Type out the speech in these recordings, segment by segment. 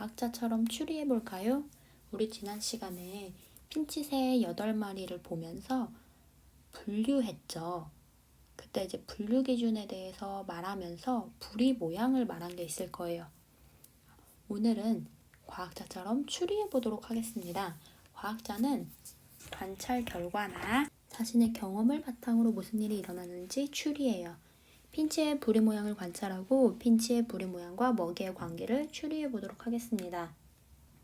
과학자처럼 추리해 볼까요? 우리 지난 시간에 핀칫의 8마리를 보면서 분류했죠. 그때 이제 분류 기준에 대해서 말하면서 부리 모양을 말한 게 있을 거예요. 오늘은 과학자처럼 추리해 보도록 하겠습니다. 과학자는 관찰 결과나 자신의 경험을 바탕으로 무슨 일이 일어나는지 추리해요. 핀치의 부리 모양을 관찰하고 핀치의 부리 모양과 먹이의 관계를 추리해 보도록 하겠습니다.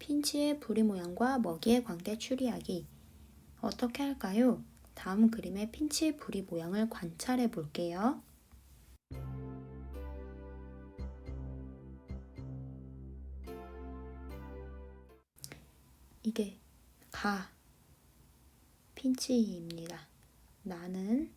핀치의 부리 모양과 먹이의 관계 추리하기. 어떻게 할까요? 다음 그림의 핀치의 부리 모양을 관찰해 볼게요. 이게 가 핀치입니다. 나는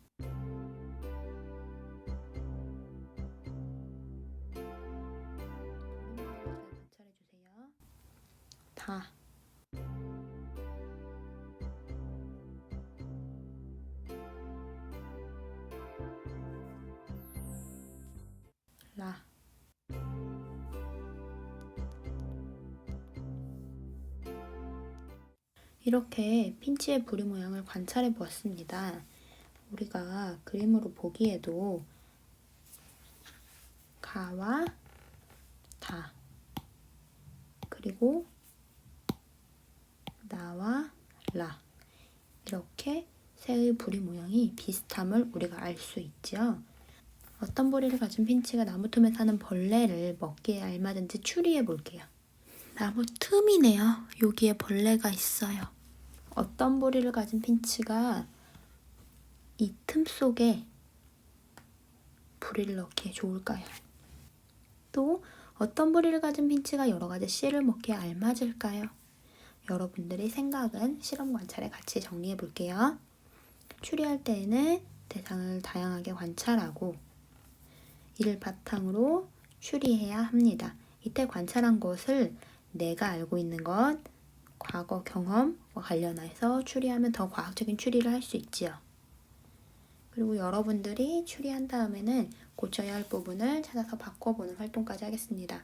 이렇게 핀치의 부리 모양을 관찰해 보았습니다. 우리가 그림으로 보기에도 가와 다 그리고 나와 라 이렇게 새의 부리 모양이 비슷함을 우리가 알 수 있지요. 어떤 부리를 가진 핀치가 나무 틈에 사는 벌레를 먹기에 알맞은지 추리해 볼게요. 나무 틈이네요. 여기에 벌레가 있어요. 어떤 부리를 가진 핀치가 이 틈 속에 부리를 넣기에 좋을까요? 또 어떤 부리를 가진 핀치가 여러 가지 씨를 먹기에 알맞을까요? 여러분들의 생각은 실험 관찰에 같이 정리해 볼게요. 추리할 때에는 대상을 다양하게 관찰하고 이를 바탕으로 추리해야 합니다. 이때 관찰한 것을 내가 알고 있는 것, 과거 경험과 관련해서 추리하면 더 과학적인 추리를 할 수 있지요. 그리고 여러분들이 추리한 다음에는 고쳐야 할 부분을 찾아서 바꿔보는 활동까지 하겠습니다.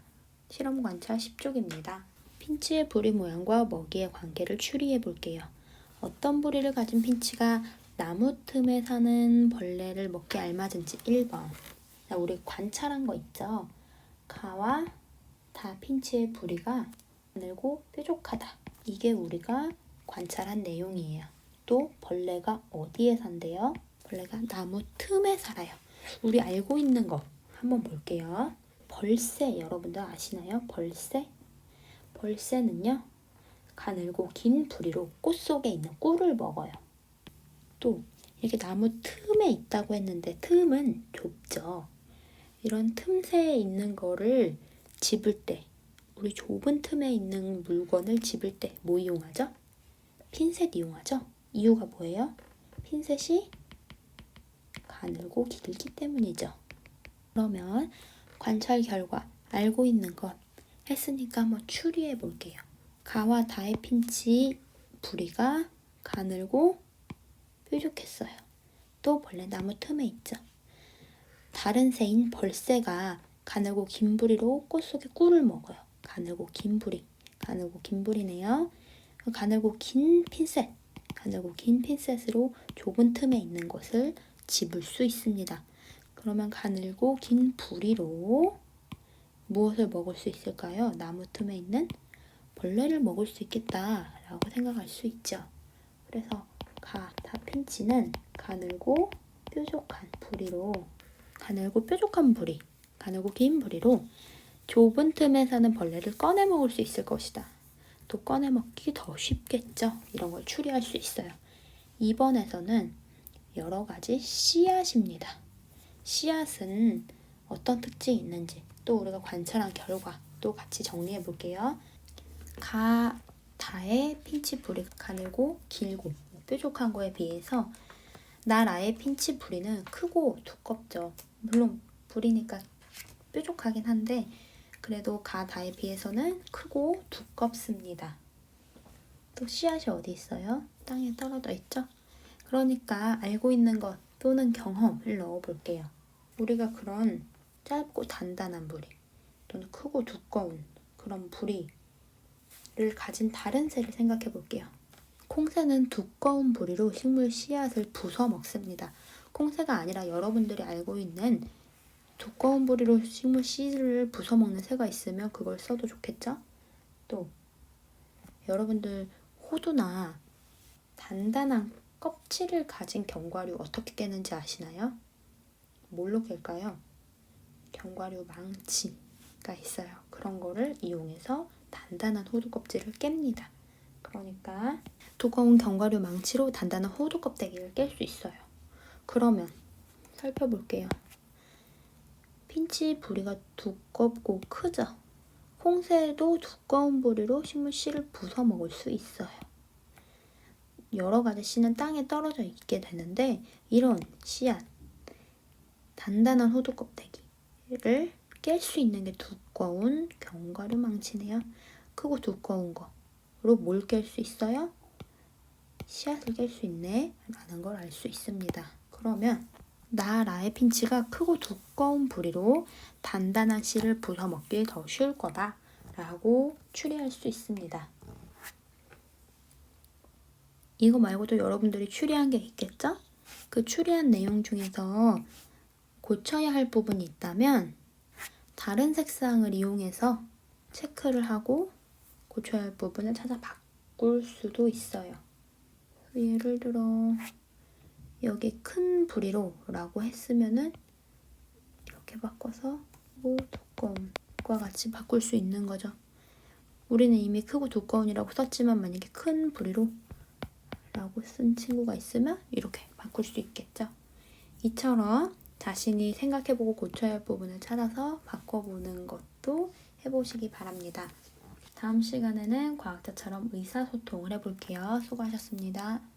실험 관찰 10쪽입니다. 핀치의 부리 모양과 먹이의 관계를 추리해 볼게요. 어떤 부리를 가진 핀치가 나무 틈에 사는 벌레를 먹기 알맞은지 1번. 자, 우리 관찰한 거 있죠? 가와 다 핀치의 부리가 가늘고 뾰족하다. 이게 우리가 관찰한 내용이에요. 또 벌레가 어디에 산대요? 벌레가 나무 틈에 살아요. 우리 알고 있는 거 한번 볼게요. 벌새 여러분들 아시나요? 벌새? 벌새는요. 가늘고 긴 부리로 꽃 속에 있는 꿀을 먹어요. 또 이렇게 나무 틈에 있다고 했는데 틈은 좁죠. 이런 틈새에 있는 거를 집을 때 우리 좁은 틈에 있는 물건을 집을 때 뭐 이용하죠? 핀셋 이용하죠? 이유가 뭐예요? 핀셋이 가늘고 길기 때문이죠. 그러면 관찰 결과 알고 있는 것 했으니까 한번 추리해 볼게요. 가와 다의 핀치 부리가 가늘고 뾰족했어요. 또 벌레 나무 틈에 있죠. 다른 새인 벌새가 가늘고 긴 부리로 꽃 속에 꿀을 먹어요. 가늘고 긴 부리, 가늘고 긴 부리네요. 가늘고 긴 핀셋, 가늘고 긴 핀셋으로 좁은 틈에 있는 것을 집을 수 있습니다. 그러면 가늘고 긴 부리로 무엇을 먹을 수 있을까요? 나무 틈에 있는 벌레를 먹을 수 있겠다라고 생각할 수 있죠. 그래서 가, 다 핀치는 가늘고 뾰족한 부리로 가늘고 뾰족한 부리, 가늘고 긴 부리로 좁은 틈에 사는 벌레를 꺼내 먹을 수 있을 것이다. 또 꺼내 먹기 더 쉽겠죠. 이런 걸 추리할 수 있어요. 2번에서는 여러 가지 씨앗입니다. 씨앗은 어떤 특징이 있는지 또 우리가 관찰한 결과 또 같이 정리해 볼게요. 가, 다의 핀치 부리가 가늘고 길고 뾰족한 거에 비해서 나라의 핀치 부리는 크고 두껍죠. 물론 부리니까 뾰족하긴 한데 그래도 가다에 비해서는 크고 두껍습니다. 또 씨앗이 어디 있어요? 땅에 떨어져 있죠? 그러니까 알고 있는 것 또는 경험을 넣어 볼게요. 우리가 그런 짧고 단단한 부리 또는 크고 두꺼운 그런 부리 가진 다른 새를 생각해 볼게요. 콩새는 두꺼운 부리로 식물 씨앗을 부숴 먹습니다. 콩새가 아니라 여러분들이 알고 있는 두꺼운 부리로 식물 씨를 부숴 먹는 새가 있으면 그걸 써도 좋겠죠? 또 여러분들 호두나 단단한 껍질을 가진 견과류 어떻게 깨는지 아시나요? 뭘로 깰까요? 견과류 망치가 있어요. 그런 거를 이용해서 단단한 호두 껍질을 깹니다. 그러니까 두꺼운 견과류 망치로 단단한 호두 껍데기를 깰 수 있어요. 그러면 살펴볼게요. 핀치 부리가 두껍고 크죠? 콩새도 두꺼운 부리로 식물 씨를 부숴 먹을 수 있어요. 여러 가지 씨는 땅에 떨어져 있게 되는데 이런 씨앗, 단단한 호두 껍데기를 깰 수 있는 게 두꺼운 견과류 망치네요. 크고 두꺼운 거로 뭘 깰 수 있어요? 씨앗을 깰 수 있네 라는 걸 알 수 있습니다. 그러면 나 라의 핀치가 크고 두꺼운 부리로 단단한 씨를 부숴 먹기 더 쉬울 거다 라고 추리할 수 있습니다. 이거 말고도 여러분들이 추리한 게 있겠죠? 그 추리한 내용 중에서 고쳐야 할 부분이 있다면 다른 색상을 이용해서 체크를 하고 고쳐야 할 부분을 찾아 바꿀 수도 있어요. 예를 들어 여기 큰 부리로 라고 했으면은 이렇게 바꿔서 뭐 두꺼움과 같이 바꿀 수 있는 거죠. 우리는 이미 크고 두꺼운이라고 썼지만 만약에 큰 부리로 라고 쓴 친구가 있으면 이렇게 바꿀 수 있겠죠. 이처럼 자신이 생각해보고 고쳐야 할 부분을 찾아서 바꿔보는 것도 해보시기 바랍니다. 다음 시간에는 과학자처럼 의사소통을 해볼게요. 수고하셨습니다.